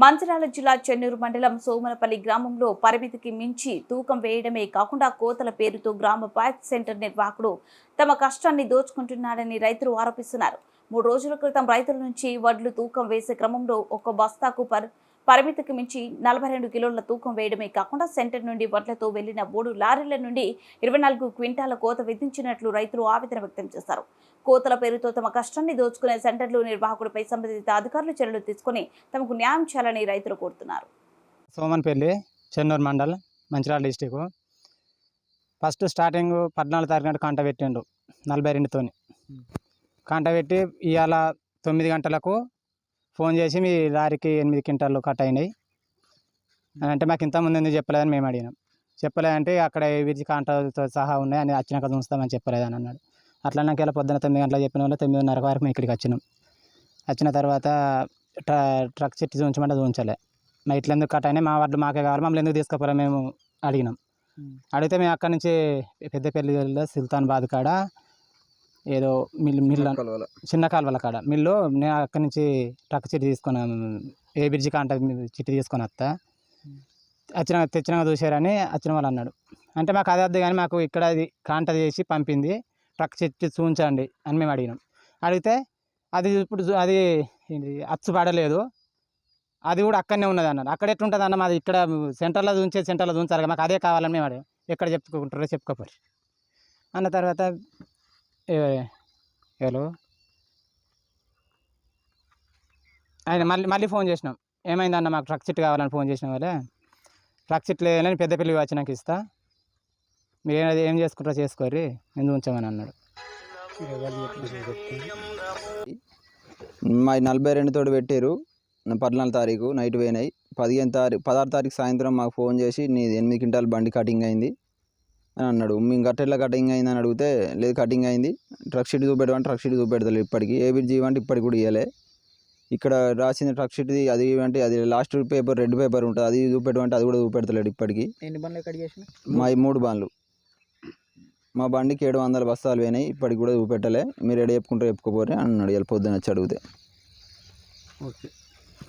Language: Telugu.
మంచిర్యాల జిల్లా చెన్నూరు మండలం సోమనపల్లి గ్రామంలో పరిమితికి మించి తూకం వేయడమే కాకుండా కోతల పేరుతో గ్రామ ప్యాక్ సెంటర్ నిర్వాహకుడు తమ కష్టాన్ని దోచుకుంటున్నాడని రైతులు ఆరోపిస్తున్నారు. మూడు రోజుల క్రితం రైతుల నుంచి వడ్లు తూకం వేసే క్రమంలో ఒక బస్తాకు పర్ పరిమితికి మించి నలభై రెండు కిలోల తూకం వేయడమే కాకుండా సెంటర్ నుండి వడ్లతో వెళ్ళిన మూడు లారీల నుండి ఇరవై నాలుగు క్వింటాల కోత విధించినట్లు రైతులు ఆవేదన వ్యక్తం చేశారు. కోతల పేరుతో తమ కష్టాన్ని దోచుకునే సెంటర్లు నిర్వాహకుడిపై సంబంధిత అధికారులు చర్యలు తీసుకుని తమకు న్యాయం చేయాలని రైతులు కోరుతున్నారు. Somanpalli Chennur mandal Mancherial district. First starting పద్నాలుగు తారీఖు నాడు కాంట పెట్టిండు నలభై రెండుతోని. కాంట పెట్టి ఇవాళ తొమ్మిది గంటలకు ఫోన్ చేసి మీ లారీకి ఎనిమిది క్వింటాలు కట్ అయినాయి. అని అంటే మాకు ఇంత ముందు ఎందుకు చెప్పలేదని మేము అడిగినాం. చెప్పలేదంటే అక్కడ విరిచి కాంటతో సహా ఉన్నాయి అని వచ్చినాక చూస్తామని చెప్పలేదని అన్నాడు. అట్లా నాకు ఇలా పొద్దున్న తొమ్మిది గంటలకు చెప్పిన వాళ్ళు తొమ్మిదిన్నర వరకు మేము ఇక్కడికి వచ్చినాం. వచ్చిన తర్వాత ట్ర ట్రక్ చెట్టు చూపించమంటే చూపించలే మా ఇట్లా ఎందుకు కట్ అయినాయి? మా వడ్లు మాకే కావాలి మమ్మల్ని ఎందుకు తీసుకుపోరా మేము అడిగినాం. అడిగితే మేము అక్కడి నుంచి పెద్దపల్లిలో సుల్తాన్ బాద్ కాడ. ఏదో మిల్ మిల్ అన్- చిన్న కాలువల కాడ. మిల్లు నేను అక్కడి నుంచి ట్రక్ చిట్టి తీసుకున్నా ఏ బ్రిడ్జి కాంట చిట్టి తీసుకొని వస్తా వచ్చిన తెచ్చినాక చూసారని వచ్చిన వాళ్ళు అన్నాడు. అంటే మాకు అది వద్దు కానీ మాకు ఇక్కడ అది కాంట చేసి పంపింది. ట్రక్ చిట్టి చూపించండి అని మేము అడిగినాం. అడిగితే అది ఇప్పుడు అది అచ్చు పడలేదు. అది కూడా అక్కడనే ఉన్నది అన్నారు అక్కడ ఎట్లుంటుంది అన్న మాది ఇక్కడ సెంటర్లో చూంచే సెంటర్లో కదా, మాకు అదే కావాలని మేము అడిగాం. ఎక్కడ చెప్పుకుంటారో చెప్పుకోపోరు. అన్న తర్వాత హలో? ఆయన మళ్ళీ మళ్ళీ ఫోన్ చేసినాం. ఏమైందన్న మాకు ట్రక్ చిట్ కావాలని ఫోన్ చేసిన వాళ్ళే ట్రక్ చిట్ లేదని పెద్ద పిల్లలు వచ్చినాక ఇస్తా. మీరు ఏమైనా ఏం చేసుకుంటారో చేసుకోర్రి. ఎందుకు ఉంచామని అన్నాడు. మా నలభై రెండు తోటి పెట్టారు పద్నాలుగు తారీఖు నైట్ పోయినాయి. పదిహేను తారీఖు పదహారు తారీఖు సాయంత్రం మాకు ఫోన్ చేసి నీ ఎనిమిది క్వింటాల బండి కటింగ్ అయింది. అని అన్నాడు. మేము గట్టెట్లా కటింగ్ అయింది? అని అడిగితే లేదు కటింగ్ అయింది. ట్రక్ షీట్ చూపెట్టమంటే ట్రక్ షీట్ చూపెడతలేదు ఇప్పటికి. ఏ బిడ్జి ఇవ్వంటే ఇప్పటికి కూడా ఇవ్వలే ఇక్కడ రాసింది ట్రక్ షీట్ది అది ఇవ్వంటే అది లాస్ట్ పేపర్ రెడ్ పేపర్ ఉంటుంది. అది చూపెట్టమంటే అది కూడా చూపెడతలేడు ఇప్పటికి. ఎన్ని బండ్లు కట్ చేసిన? మా ఈ మూడు బండ్లు. మా బండికి ఏడు వందల బస్తాలు పోయినాయి. ఇప్పటికి కూడా చూపెట్టలే. మీరు ఎడ చెప్పుకుంటారో చెప్పుకోపోరే అని అన్నాడు. ఇలా పొద్దున వచ్చి అడిగితే. ఓకే.